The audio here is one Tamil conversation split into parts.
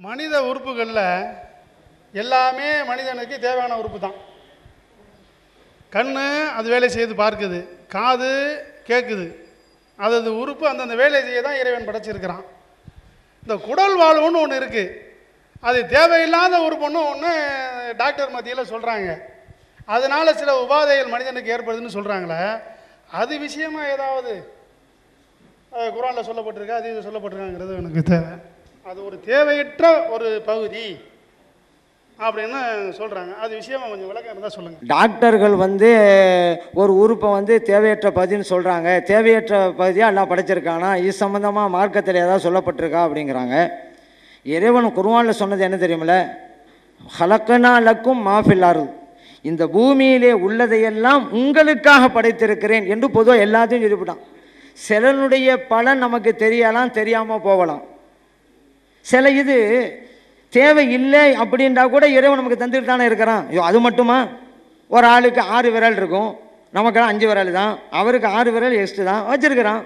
மனித உறுப்புகளில் எல்லாமே மனிதனுக்கு தேவையான உறுப்பு தான் கண் அது வேலை செய்து பார்க்குது காது கேட்குது அது அது உறுப்பு அந்தந்த வேலை செய்ய தான் இறைவன் படைச்சிருக்கிறான். இந்த குடல் வாழ்வுன்னு ஒன்று இருக்குது அது தேவையில்லாத உறுப்புன்னு ஒன்று டாக்டர் மத்தியில் சொல்கிறாங்க அதனால் சில உபாதைகள் மனிதனுக்கு ஏற்படுதுன்னு சொல்கிறாங்களே அது விஷயமா ஏதாவது குரானில் சொல்லப்பட்டிருக்கா அது இது சொல்லப்பட்டிருக்காங்கிறது எனக்கு தேவை. அது ஒரு தேவையற்ற ஒரு பகுதி அப்படின்னு சொல்கிறாங்க அது விஷயமா கொஞ்சம் விளக்கம் இருந்தால் சொல்லுங்கள் டாக்டர்கள் வந்து ஒரு உறுப்பை வந்து தேவையற்ற பகுதின்னு சொல்கிறாங்க தேவையற்ற பகுதியாக எல்லாம் படைச்சிருக்கானா இது சம்மந்தமாக மார்க்கத்தில் ஏதாவது சொல்லப்பட்டிருக்கா அப்படிங்கிறாங்க. இறைவன் குருவானில் சொன்னது என்ன தெரியுமில்ல? ஹலக்கனா லக்கும் மாஃபில்லாரு இந்த பூமியிலே உள்ளதையெல்லாம் உங்களுக்காக படைத்திருக்கிறேன் என்று பொதுவாக எல்லாத்தையும் சொல்லிவிட்டான். சிலனுடைய பலன் நமக்கு தெரியலாம் தெரியாமல் போகலாம். சில இது தேவை இல்லை அப்படின்றா கூட இறைவன் நமக்கு தந்துட்டு தானே இருக்கிறான். ஐயோ அது மட்டுமா? ஒரு ஆளுக்கு ஆறு விரல் இருக்கும். நமக்கெல்லாம் அஞ்சு விரல் தான். அவருக்கு ஆறு விரல் எஸ்ட்டு தான். வச்சுருக்கிறான்.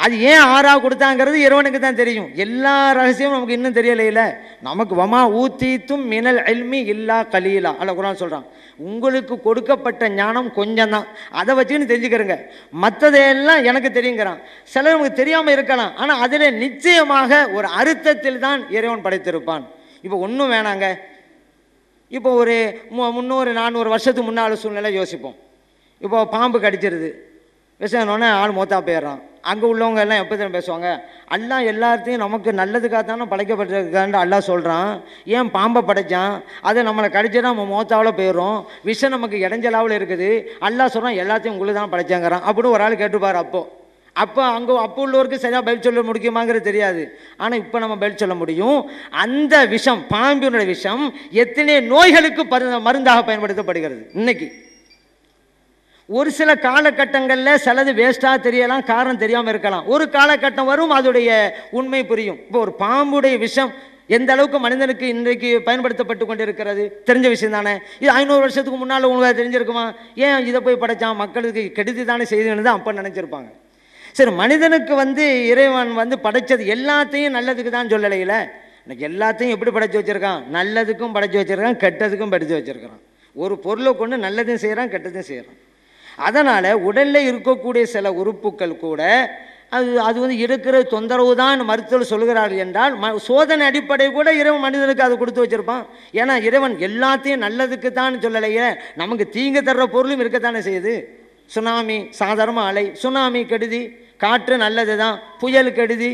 அது ஏன் ஆறா கொடுத்தாங்கிறது இறைவனுக்கு தான் தெரியும். எல்லா ரகசியமும் நமக்கு இன்னும் தெரியலையில. நமக்கு வமா ஊத்தீத்தும் மினல் அல்மி இல்லா கலீலா. அல்ல குரான் சொல்கிறான் உங்களுக்கு கொடுக்கப்பட்ட ஞானம் கொஞ்சம் தான் அதை வச்சுன்னு தெரிஞ்சுக்கிறங்க. மற்றதையெல்லாம் எனக்கு தெரியுங்கிறான். சிலர் நமக்கு தெரியாமல் இருக்கலாம். ஆனால் அதில் நிச்சயமாக ஒரு அர்த்தத்தில் தான் இறைவன் படைத்திருப்பான். இப்போ ஒன்றும் வேணாங்க. இப்போ ஒரு மு- முந்நூறு நானூறு வருஷத்துக்கு முன்னால் சூழ்நிலை யோசிப்போம். இப்போ பாம்பு கடிச்சிருது. விஷயம்னோடனே ஆள் மூத்தா போயிடுறான். அங்கே உள்ளவங்க எல்லாம் எப்போ தான் பேசுவாங்க? அல்லா எல்லாத்தையும் நமக்கு நல்லதுக்காக தானே படைக்கப்பட்டிருக்கான்னு அல்லாஹ் சொல்கிறான் ஏன் பாம்பை படைச்சான்? அதை நம்மளை கடிச்சா நம்ம மோத்தாவில் போயிடும் விஷம் நமக்கு இடைஞ்சலாவில் இருக்குது. அல்லா சொல்கிறான் எல்லாத்தையும் உங்களுக்கு தான் படைச்சாங்கிறான். அப்படின்னு ஒரு ஆள் கேட்டுப்பார் அப்போ. அப்போ அங்கே அப்போ உள்ளவருக்கு சரியாக பதில் சொல்ல முடியுமாங்கிறது தெரியாது. ஆனால் இப்போ நம்ம பதில் சொல்ல முடியும். அந்த விஷம் பாம்பினுடைய விஷம் எத்தனை நோய்களுக்கு மருந்தாக பயன்படுத்தப்படுகிறது? இன்னைக்கு. ஒரு சில காலகட்டங்களில் சிலது வேஸ்ட்டாக தெரியலாம் காரணம் தெரியாமல் இருக்கலாம். ஒரு காலகட்டம் வரும் அதோடைய உண்மை புரியும். இப்போ ஒரு பாம்புடைய விஷம் எந்த அளவுக்கு மனிதனுக்கு இன்றைக்கு பயன்படுத்தப்பட்டு கொண்டு இருக்கிறது தெரிஞ்ச விஷயம் தானே. இது ஐநூறு வருஷத்துக்கு முன்னால் உங்களுக்கு தெரிஞ்சிருக்குமா? ஏன் இதை போய் படைச்சான்? மக்களுக்கு கெடுதி தானே செய்துன்னு தான் அப்போ நினச்சிருப்பாங்க. சரி மனிதனுக்கு வந்து இறைவன் வந்து படைச்சது எல்லாத்தையும் நல்லதுக்கு தான் சொல்லலையில. இன்னைக்கு எல்லாத்தையும் எப்படி படைச்சு வச்சிருக்கான்? நல்லதுக்கும் படைச்சு வச்சுருக்கான் கெட்டதுக்கும் படைச்சு வச்சுருக்கிறான். ஒரு பொருளை கொண்டு நல்லதையும் செய்கிறான் கெட்டதையும் செய்கிறான் அதனால் உடலில் இருக்கக்கூடிய சில உறுப்புக்கள் கூட அது அது வந்து இருக்கிற தொந்தரவு தான் மருத்துவர் சொல்கிறார் என்றால் ம சோதனை அடிப்படை கூட இறைவன் மனிதனுக்கு அதை கொடுத்து வச்சிருப்பான். ஏன்னா இறைவன் எல்லாத்தையும் நல்லதுக்கு தான் சொல்லலையே நமக்கு தீங்கு தர்ற பொருளும் இருக்கத்தானே செய்யுது. சுனாமி சாதாரண அலை சுனாமி கெடுதி காற்று நல்லது தான் புயல் கெடுதி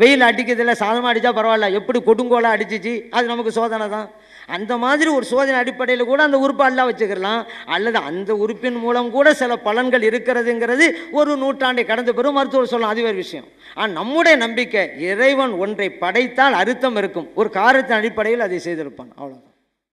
வெயில் அடிக்கிறதில்ல சாதனமாக அடித்தா பரவாயில்ல. எப்படி கொடுங்கோலாக அடிச்சிச்சு? அது நமக்கு சோதனை தான். அந்த மாதிரி ஒரு சோதனை அடிப்படையில் கூட அந்த உறுப்பை அல்லா வச்சுக்கலாம் அல்லது அந்த உறுப்பின் மூலம் கூட சில பலன்கள் இருக்கிறதுங்கிறது ஒரு நூற்றாண்டை கடந்த பெறும் மருத்துவர் சொல்லலாம். அது வேறு விஷயம். ஆனால் நம்முடைய நம்பிக்கை இறைவன் ஒன்றை படைத்தால் அறுத்தம் இருக்கும். ஒரு காரத்தின் அடிப்படையில் அதை செய்திருப்பான். அவ்வளோதான்